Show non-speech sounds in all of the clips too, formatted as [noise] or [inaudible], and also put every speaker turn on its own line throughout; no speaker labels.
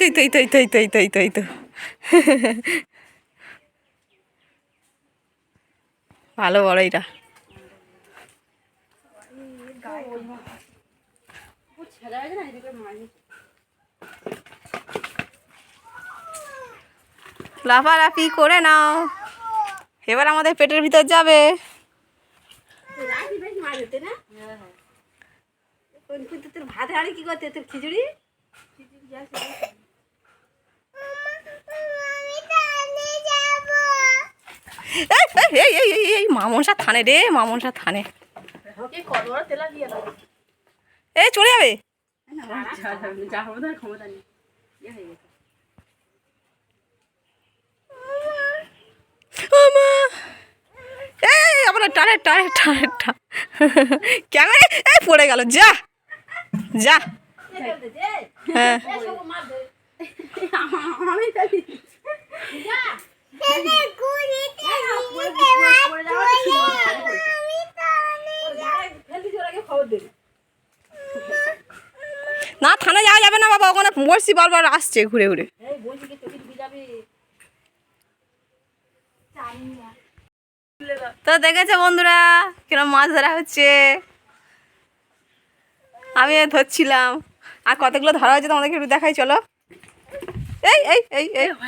তো এই তো এই তো এই তো এই তো এই তো এই তো ভালো বড় এটা লাফালাফি করে নাও। এবার আমাদের পেটের ভিতর যাবে।
ভাত হাড়ি কি করতে? তোর খিচুড়ি?
এই, এই এই এই মামনসা থানে রে মামনসা থানে। এই চলে যাবে? এই আবার টানে টানে টানে টানে এই পড়ে গেল যা যা। হ্যাঁ
আমি তাই খবর দেবে
না থানা যাওয়া যাবে না বাবা ওখানে বলছি বারবার আসছে ঘুরে ঘুরে। তো দেখেছে বন্ধুরা কিরম মাছ ধরা হচ্ছে? আমি ধরছিলাম। আর কতগুলো ধরা হচ্ছে তোমাদেরকে একটু দেখাই চলো। এই এই এই এই। [laughs]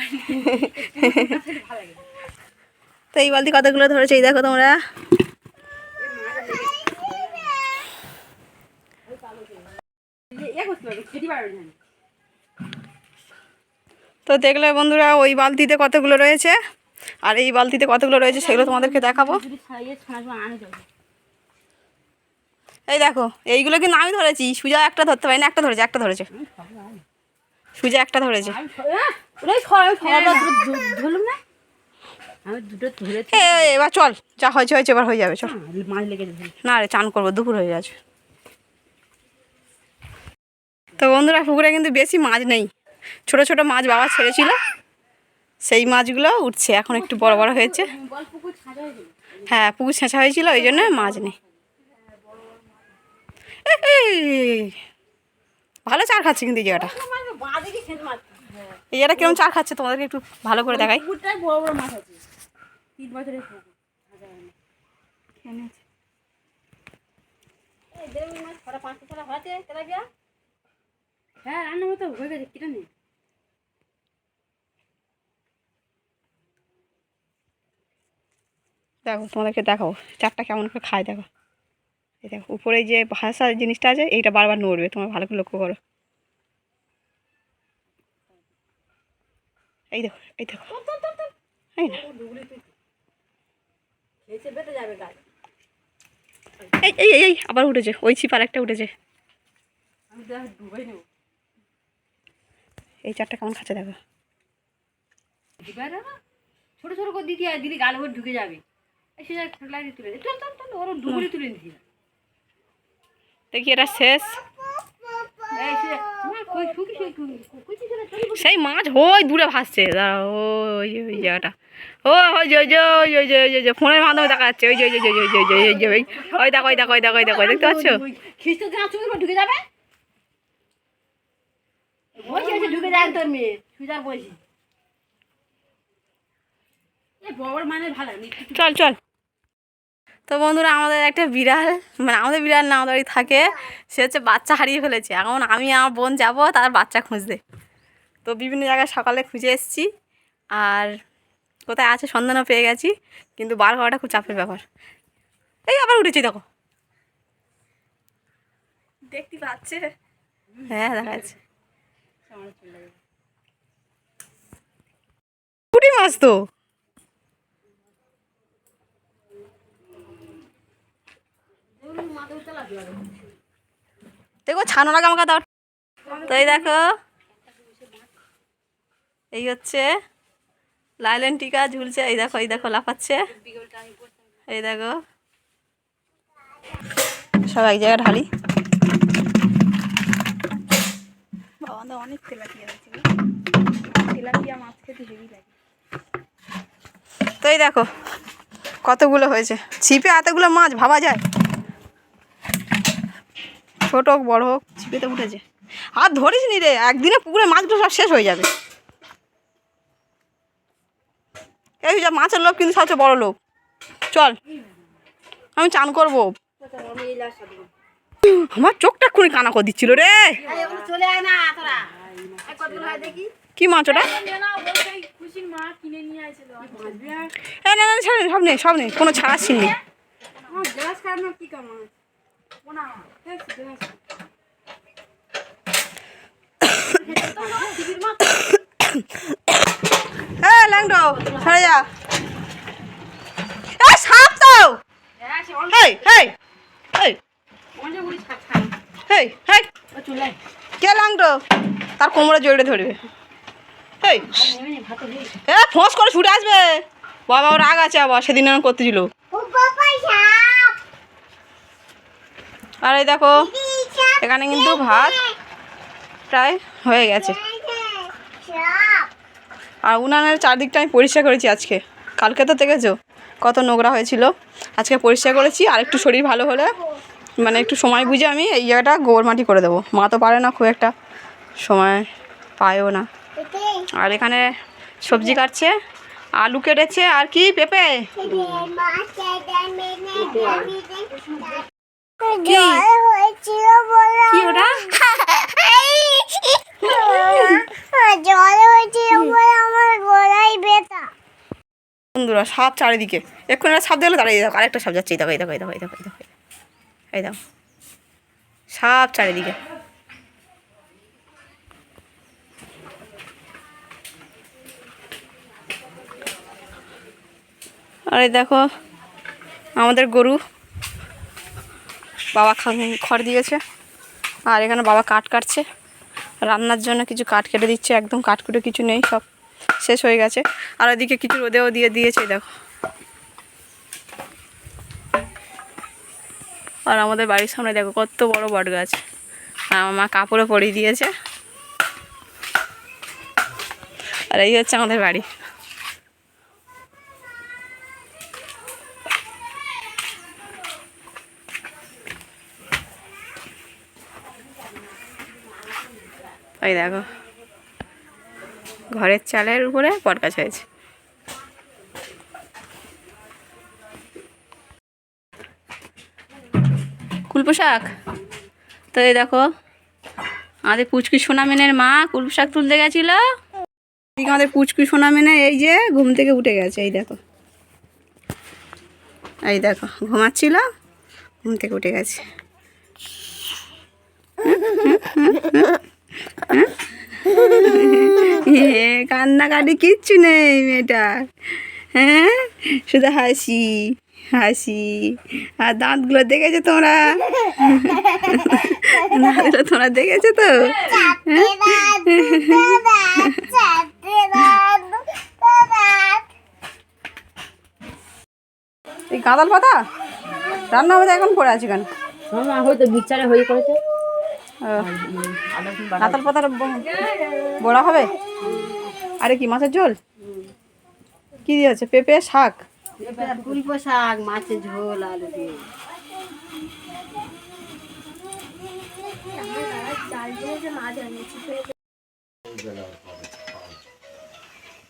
তো এই বালতি কতগুলো ধরেছে এই দেখো তোমরা
ইয়ে করতে পারবে খেতে পারবে না
তো দেখলে বন্ধুরা ওই বালতিতে কতগুলো রয়েছে? আর এই বালতিতে কতগুলো রয়েছে সেগুলো তোমাদেরকে দেখাবো। এই দেখো এইগুলো কিন্তু আমি ধরেছি। সুজা একটা ধরতে পারি না একটা ধরেছে একটা ধরেছে। সুজা একটা ধরেছে। এবার চল যা হয়েছে হয়েছে এবার হয়ে যাবে চল।
যাবে।
না রে চান করব দুপুর হয়ে যাচ্ছে তো বন্ধুরা পুকুরে কিন্তু বেশি মাছ নেই। ছোট ছোট মাছ বাবা ছেড়েছিল। সেই মাছগুলো উঠছে এখন একটু বড় বড় হয়েছে।
হ্যাঁ
পুকুর ছেঁচা হয়েছিল ওই জন্য মাছ নেই। ভালো চার খাচ্ছে কিন্তু এই জায়গাটা। এই জায়গাটা কিরম চার খাচ্ছে তোমাদেরকে একটু ভালো করে দেখাই।
মাছ আছে তিন বছরের পুকুর ছাঁচা হয় রান্না মতো গেছে কেটে নেই
দেখো তোমাদেরকে দেখো চারটা কেমন করে খায় দেখো। এই দেখো উপরে যে ভাষা জিনিসটা আছে এইটা বারবার নড়বে তোমার ভালো করে লক্ষ্য করো। এই দেখো এই দেখো। এই না। এই এই এই, আবার উঠেছে ওই ছিপ আর একটা উঠেছে।
আমি ডুবাই নেব।
এই চারটা কেমন খাচ্ছে দেখো
ছোট ছোট করে দিদি আর দিদি গালে ঢুকে যাবে
দেখি এটা শেষ সেই মাছ ওই দূরে ভাসছে ওই ওই জায়গাটা ও ওই যে ওই যে ওই যে ওই যে ওই যে, ফোনের মাধ্যমে দেখা যাচ্ছে ওই যে ওই যে ওই যে ওই যে ওই যে ওই যে ওই ওই দেখো ওই দেখো ওই দেখো ওই দেখো দেখতে পাচ্ছ
ঢুকে যাবে বলছি আছে ঢুকে যায় তোর মেয়ে। সুজার মানে
চল চল। তো বন্ধুরা আমাদের একটা বিড়াল মানে আমাদের বিড়াল না আমাদের থাকে। সে হচ্ছে বাচ্চা হারিয়ে ফেলেছে। এখন আমি আমার বোন যাব তার বাচ্চা খুঁজতে। তো বিভিন্ন জায়গায় সকালে খুঁজে এসেছি। আর কোথায় আছে সন্ধানও পেয়ে গেছি। কিন্তু বার হওয়াটা খুব চাপের ব্যাপার। এই আবার উঠেছি দেখো। দেখতে পাচ্ছে। হ্যাঁ দেখা যাচ্ছে। পুঁটি মাছ তো। দেখো, ছানো লাগে আমাকে দাও তো এই দেখো, এই হচ্ছে লাইলেন টিকা ঝুলছে, এই দেখো এই দেখো, লাফাচ্ছে। এই দেখো। সব এক জায়গায় ঢালি। তো অনেক তেলাপিয়া গো। তেলাপিয়া মাছ খেতে হেভি লাগে। তো এই দেখো কতগুলো হয়েছে? ছিপে এতগুলো মাছ ভাবা যায়? ছোট হোক বড় হোক ছিপেতে উঠেছে। আর ধরিস নি রে একদিনে পুকুরে মাছগুলো সব শেষ হয়ে যাবে। এই যা মাছের লোভ কিন্তু সবচেয়ে বড় লোভ। চল আমি চান করব। আমার চোখটা খুনি কানা করে দিচ্ছিল রে।
চলে আয় না তোরা। কতগুলো হয় দেখি।
কি মাছ ওটা?
খুশির মা কিনে নিয়ে আসছিল
এ না না ছাড় সব নেই সব নেই কোনো ছাড়াচ্ছি নেই
আমার গ্লাস খাওয়ানো কি কামা কোনা [coughs]
এ ল্যাংটো সরে যা। সাপ তো! হেই হেই হেই। হেই হেই। কে ল্যাংটো তার কোমরে জড়িয়ে ধরবে। হেই। এ ফোঁস করে ছুটে আসবে। বাবা ওর রাগ আছে আবার সেদিন এরকম করতেছিল। আর এই দেখো এখানে কিন্তু ভাত প্রায় হয়ে গেছে। আর উনানের চারদিকটা আমি পরিষ্কার করেছি আজকে। কালকে তো দেখেছ কত নোংরা হয়েছিল। আজকে পরিষ্কার করেছি আর একটু শরীর ভালো হলে মানে একটু সময় বুঝে আমি এই জায়গাটা গোবর মাটি করে দেবো। মা তো পারে না খুব একটা। সময় পায়ও না। আর এখানে সবজি কাটছে আলু কেটেছে আর কি পেঁপে? কি? ওটা? বন্ধুরা সাপ চারিদিকে। এক্ষুনি সাপ দেখলে দাঁড়িয়ে দেখো আরেকটা সাপ যাচ্ছে। দেখো দেখো দেখো দেখো দেখো। এই দেখো সাপ চারিদিকে। আরে দেখো, আমাদের গরু বাবা খড় দিয়েছে, আর এখানে বাবা কাঠ কাটছে। রান্নার জন্য কিছু কাঠ কেটে দিচ্ছে, একদম কাঠকুটো কিছু নেই, সব শেষ হয়ে গেছে। আর ওদিকে কিছু রোদেও দিয়ে দিয়েছে দেখো। আর আমাদের বাড়ির সামনে দেখো কত বড় বট গাছ। আমার মা কাপড়ও পরিয়ে দিয়েছে। আর এই হচ্ছে আমাদের বাড়ি। ওই দেখো। ঘরের চালের উপরে বট গাছ হয়েছে। কুলপো শাক তো এই দেখো, আমাদের পুচকি সোনামেনের মা কুলপো শাক তুলতে গেছিল। আমাদের পুচকি সোনামেনে এই যে ঘুম থেকে উঠে গেছে, এই দেখো। এই দেখো, ঘুমাচ্ছিল, ঘুম থেকে উঠে গেছে। কান্নাকাটি কিচ্ছু নেই মেয়েটার। হ্যাঁ? শুধু হাসি। হাসি। আর দাঁতগুলো দেখেছ তোমরা? দাঁতগুলো তোমরা দেখেছ তো? এই গাঁদাল পাতা? রান্না হবে এখন পড়ে আছে কেন?
হয়তো বিচারে হয়ে করেছে
গাঁদাল পাতার বড়া হবে? আরে কি মাছের ঝোল? কি দিয়েছে? পেঁপে শাক?
শাক মাছের ঝোল, আলু দিয়ে।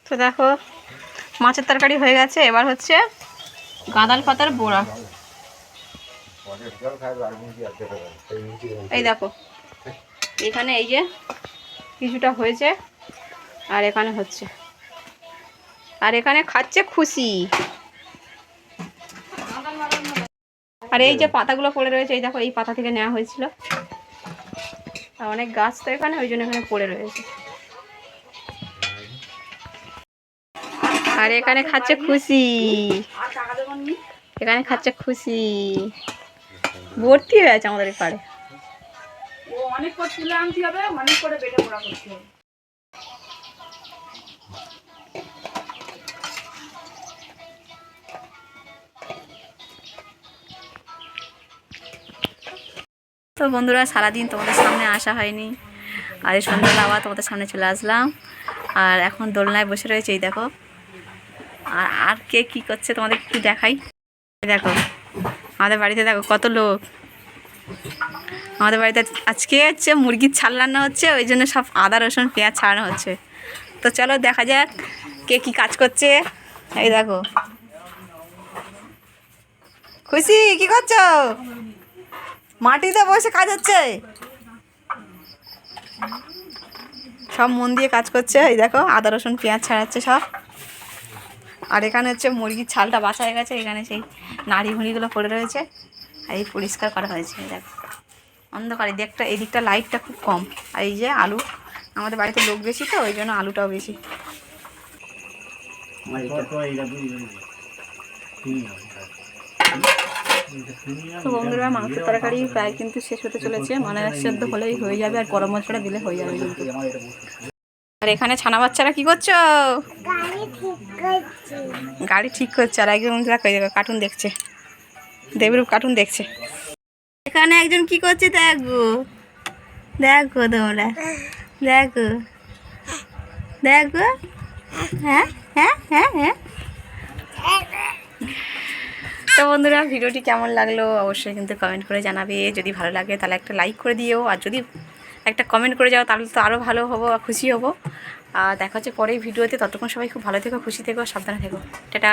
তো দেখো, মাছের তরকারি হয়ে গেছে, এবার হচ্ছে গাঁদাল পাতার বোড়া। এই দেখো, এখানে এই যে কিছুটা হয়েছে, আর এখানে হচ্ছে। আর এখানে খাচ্ছে খুশি। আর এই যে পাতাগুলো পড়ে রয়েছে এই দেখো এই পাতা থেকে নেওয়া হয়েছিল। আর অনেক গাছ তো এখানে ওই জন্য এখানে পড়ে রয়েছে। আর এখানে খাচ্ছে খুশি। এখানে খাচ্ছে খুশি। ভর্তি হয়ে আছে আমাদের এই পাড়ে
অনেক করে তুলে আনতে হবে অনেক করে বেটে পোড়া করতে হবে
তো বন্ধুরা সারাদিন তোমাদের সামনে আসা হয়নি। আর এই সন্ধ্যাবেলা আবার তোমাদের সামনে চলে আসলাম। আর এখন দোলনায় বসে রয়েছে, এই দেখো। আর আর কে কী করছে তোমাদের একটু দেখাই। দেখো, আমাদের বাড়িতে দেখো কত লোক। আমাদের বাড়িতে আজকে হচ্ছে মুরগির ছাল রান্না হচ্ছে, ওই জন্য সব আদা, রসুন, পেঁয়াজ ছাড়ানো হচ্ছে। তো চলো দেখা যাক কে কি কাজ করছে। এই দেখো। খুশি? কি করছ? মাটিতে বসে কাজ হচ্ছে? সব মন দিয়ে কাজ করছে। এই দেখো, আদা, রসুন, পেঁয়াজ ছাড়াচ্ছে সব। আর এখানে হচ্ছে মুরগির ছালটা বাছা হয়ে গেছে। এখানে সেই নাড়ি ভুড়িগুলো পড়ে রয়েছে। আর এই পরিষ্কার করা হয়েছে দেখো। অন্ধকার এই দিকটা এই দিকটা লাইটটা খুব কম। আর এই যে আলু, আমাদের বাড়িতে লোক বেশি তো, ওই জন্য আলুটাও বেশি। তো বন্ধুরা মাংস তরকারি প্রায় কিন্তু শেষ হতে চলেছে। মানে সেদ্ধ হলেই হয়ে যাবে আর গরম মশলা দিলে হয়ে যাবে কিন্তু। আর এখানে ছানা বাচ্চারা কি করছ?
গাড়ি ঠিক করছি।
আর একজন দেখো কার্টুন দেখছে। দেবরূপ কার্টুন দেখছে। এখানে একজন কি করছে, দেখো। দেখো তোমরা। দেখো। দেখো। হ্যাঁ হ্যাঁ হ্যাঁ হ্যাঁ। তো বন্ধুরা, ভিডিওটি কেমন লাগল অবশ্যই কিন্তু কমেন্ট করে জানাবে। যদি ভালো লাগে তাহলে একটা লাইক করে দিও, আর যদি একটা কমেন্ট করে যাও তাহলে তো আরও ভালো হব আর খুশি হব। আর দেখা হচ্ছে পরে ভিডিওতে। ততক্ষণ সবাই খুব ভালো থেকো, খুশি থেকো, সাবধানে থেকো। টাটা।